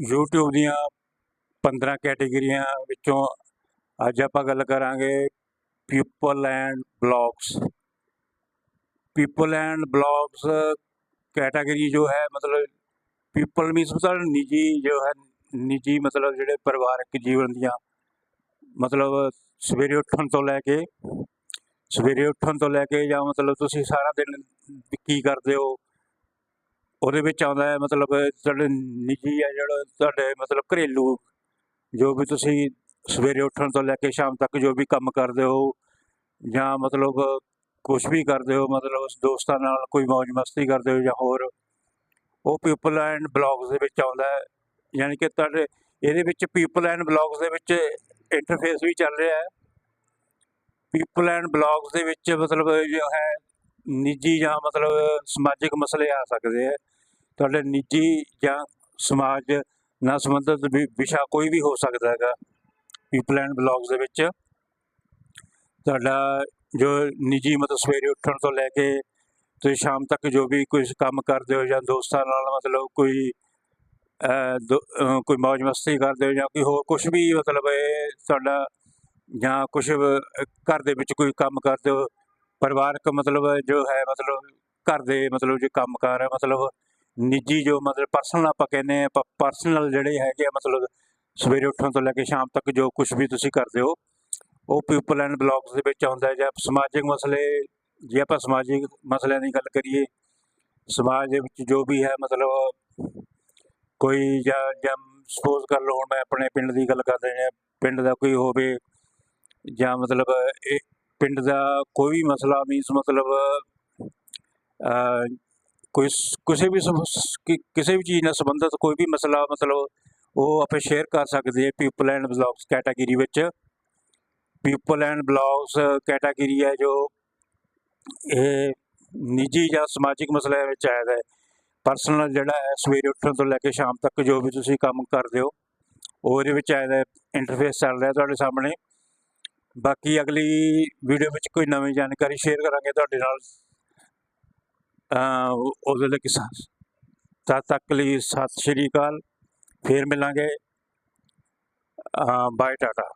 YouTube ਦੀਆਂ 15 ਕੈਟੇਗਰੀਆਂ ਵਿੱਚੋਂ ਅੱਜ ਆਪਾਂ ਗੱਲ ਕਰਾਂਗੇ people and blogs people and blogs category ਜੋ ਹੈ, ਮਤਲਬ ਪੀਪਲ ਮੀਨਸ ਮਤਲਬ ਨਿੱਜੀ ਜੋ ਹੈ, ਨਿੱਜੀ ਮਤਲਬ ਜਿਹੜੇ ਪਰਿਵਾਰਕ ਜੀਵਨ ਦੀਆਂ, ਮਤਲਬ ਸਵੇਰੇ ਉੱਠਣ ਤੋਂ ਲੈ ਕੇ, ਸਵੇਰੇ ਉੱਠਣ ਤੋਂ ਲੈ ਕੇ ਜਾਂ ਮਤਲਬ ਤੁਸੀਂ ਸਾਰਾ ਦਿਨ ਕੀ ਕਰਦੇ ਹੋ ਉਹਦੇ ਵਿੱਚ ਆਉਂਦਾ ਹੈ ਮਤਲਬ ਤੁਹਾਡੇ ਨਿੱਜੀ ਹੈ ਜਿਹੜਾ ਤੁਹਾਡੇ ਮਤਲਬ ਘਰੇਲੂ ਜੋ ਵੀ ਤੁਸੀਂ ਸਵੇਰੇ ਉੱਠਣ ਤੋਂ ਲੈ ਕੇ ਸ਼ਾਮ ਤੱਕ ਜੋ ਵੀ ਕੰਮ ਕਰਦੇ ਹੋ ਜਾਂ ਮਤਲਬ ਕੁਝ ਵੀ ਕਰਦੇ ਹੋ, ਮਤਲਬ ਉਸ ਦੋਸਤਾਂ ਨਾਲ ਕੋਈ ਮौज ਮਸਤੀ ਕਰਦੇ ਹੋ ਜਾਂ ਹੋਰ, ਉਹ ਪੀਪਲ ਐਂਡ ਬਲੌਗਸ ਦੇ ਵਿੱਚ ਆਉਂਦਾ ਹੈ। ਯਾਨੀ ਕਿ ਤੁਹਾਡੇ ਇਹਦੇ ਵਿੱਚ ਪੀਪਲ ਐਂਡ ਬਲੌਗਸ ਦੇ ਵਿੱਚ ਇੰਟਰਫੇਸ ਵੀ ਚੱਲ ਰਿਹਾ ਹੈ। ਪੀਪਲ ਐਂਡ ਬਲੌਗਸ ਦੇ ਵਿੱਚ ਮਤਲਬ ਜੋ ਹੈ ਨਿੱਜੀ ਜਾਂ ਮਤਲਬ ਸਮਾਜਿਕ ਮਸਲੇ ਆ ਸਕਦੇ ਹੈ ਤੁਹਾਡੇ ਨਿੱਜੀ ਜਾਂ ਸਮਾਜ ਨਾਲ ਸੰਬੰਧਿਤ ਵੀ, ਵਿਸ਼ਾ ਕੋਈ ਵੀ ਹੋ ਸਕਦਾ ਹੈਗਾ ਪੀਪਲ ਐਂਡ ਬਲੌਗਸ ਦੇ ਵਿੱਚ। ਤੁਹਾਡਾ ਜੋ ਨਿੱਜੀ ਮਤਲਬ ਸਵੇਰੇ ਉੱਠਣ ਤੋਂ ਲੈ ਕੇ ਤੁਸੀਂ ਸ਼ਾਮ ਤੱਕ ਜੋ ਵੀ ਕੁਝ ਕੰਮ ਕਰਦੇ ਹੋ ਜਾਂ ਦੋਸਤਾਂ ਨਾਲ ਮਤਲਬ ਕੋਈ ਦੋ- ਕੋਈ ਮौज ਮਸਤੀ ਕਰਦੇ ਹੋ ਜਾਂ ਕੋਈ ਹੋਰ ਕੁਝ ਵੀ ਮਤਲਬ ਇਹ ਤੁਹਾਡਾ ਜਾਂ ਕੁਝ ਘਰ ਦੇ ਵਿੱਚ ਕੋਈ ਕੰਮ ਕਰਦੇ ਹੋ ਪਰਿਵਾਰਕ ਮਤਲਬ ਜੋ ਹੈ, ਮਤਲਬ ਘਰ ਦੇ ਮਤਲਬ ਜੋ ਕੰਮਕਾਰ ਹੈ ਮਤਲਬ ਨਿੱਜੀ ਜੋ ਮਤਲਬ ਪਰਸਨਲ ਆਪਾਂ ਕਹਿੰਦੇ ਆ ਪਰਸਨਲ ਜਿਹੜੇ ਹੈਗੇ ਆ, ਮਤਲਬ ਸਵੇਰੇ ਉੱਠਣ ਤੋਂ ਲੈ ਕੇ ਸ਼ਾਮ ਤੱਕ ਜੋ ਕੁਝ ਵੀ ਤੁਸੀਂ ਕਰਦੇ ਹੋ, ਉਹ ਪੀਪਲ ਐਂਡ ਬਲੌਗਸ ਦੇ ਵਿੱਚ ਆਉਂਦਾ ਜਾਂ ਸਮਾਜਿਕ ਮਸਲੇ, ਜੇ ਆਪਾਂ ਸਮਾਜਿਕ ਮਸਲਿਆਂ ਦੀ ਗੱਲ ਕਰੀਏ, ਸਮਾਜ ਦੇ ਵਿੱਚ ਜੋ ਵੀ ਹੈ, ਮਤਲਬ ਕੋਈ ਜਾਂ ਜਾਂ ਸਪੋਜ਼ ਕਰ ਲਓ, ਹੁਣ ਮੈਂ ਆਪਣੇ ਪਿੰਡ ਦੀ ਗੱਲ ਕਰਦੇ ਨੇ ਪਿੰਡ ਦਾ ਕੋਈ ਹੋਵੇ ਜਾਂ ਮਤਲਬ ਇਹ ਪਿੰਡ ਦਾ ਕੋਈ ਵੀ ਮਸਲਾ, ਮੀਨਸ ਮਤਲਬ ਕੋਈ ਕਿਸੇ ਵੀ ਸਮ- ਕਿਸੇ ਵੀ ਚੀਜ਼ ਨਾਲ ਸੰਬੰਧਿਤ ਕੋਈ ਵੀ ਮਸਲਾ, ਮਤਲਬ ਉਹ ਆਪਾਂ ਸ਼ੇਅਰ ਕਰ ਸਕਦੇ ਹਾਂ ਪੀਪਲ ਐਂਡ ਬਲੌਗਸ ਕੈਟਾਗਰੀ ਵਿੱਚ। ਪੀਪਲ ਐਂਡ ਬਲੌਗਸ ਕੈਟਾਗਰੀ ਹੈ ਜੋ ਇਹ ਨਿੱਜੀ ਜਾਂ ਸਮਾਜਿਕ ਮਸਲਿਆਂ ਵਿੱਚ ਆਇਆ ਹੈ। ਪਰਸਨਲ ਜਿਹੜਾ ਹੈ, ਸਵੇਰੇ ਉੱਠਣ ਤੋਂ ਲੈ ਕੇ ਸ਼ਾਮ ਤੱਕ ਜੋ ਵੀ ਤੁਸੀਂ ਕੰਮ ਕਰਦੇ ਹੋ ਉਹਦੇ ਇਹਦੇ ਵਿੱਚ ਆਇਆ ਇੰਟਰਫੇਸ ਚੱਲ ਰਿਹਾ ਤੁਹਾਡੇ ਸਾਹਮਣੇ। ਬਾਕੀ ਅਗਲੀ ਵੀਡੀਓ ਵਿੱਚ ਕੋਈ ਨਵੀਂ ਜਾਣਕਾਰੀ ਸ਼ੇਅਰ ਕਰਾਂਗੇ ਤੁਹਾਡੇ ਨਾਲ। ਉਹਦੇ ਲਈ ਕਿਸਾ ਤਦ ਤੱਕ ਲਈ ਸਤਿ ਸ਼੍ਰੀ ਅਕਾਲ। ਫੇਰ ਮਿਲਾਂਗੇ। ਬਾਏ ਟਾਟਾ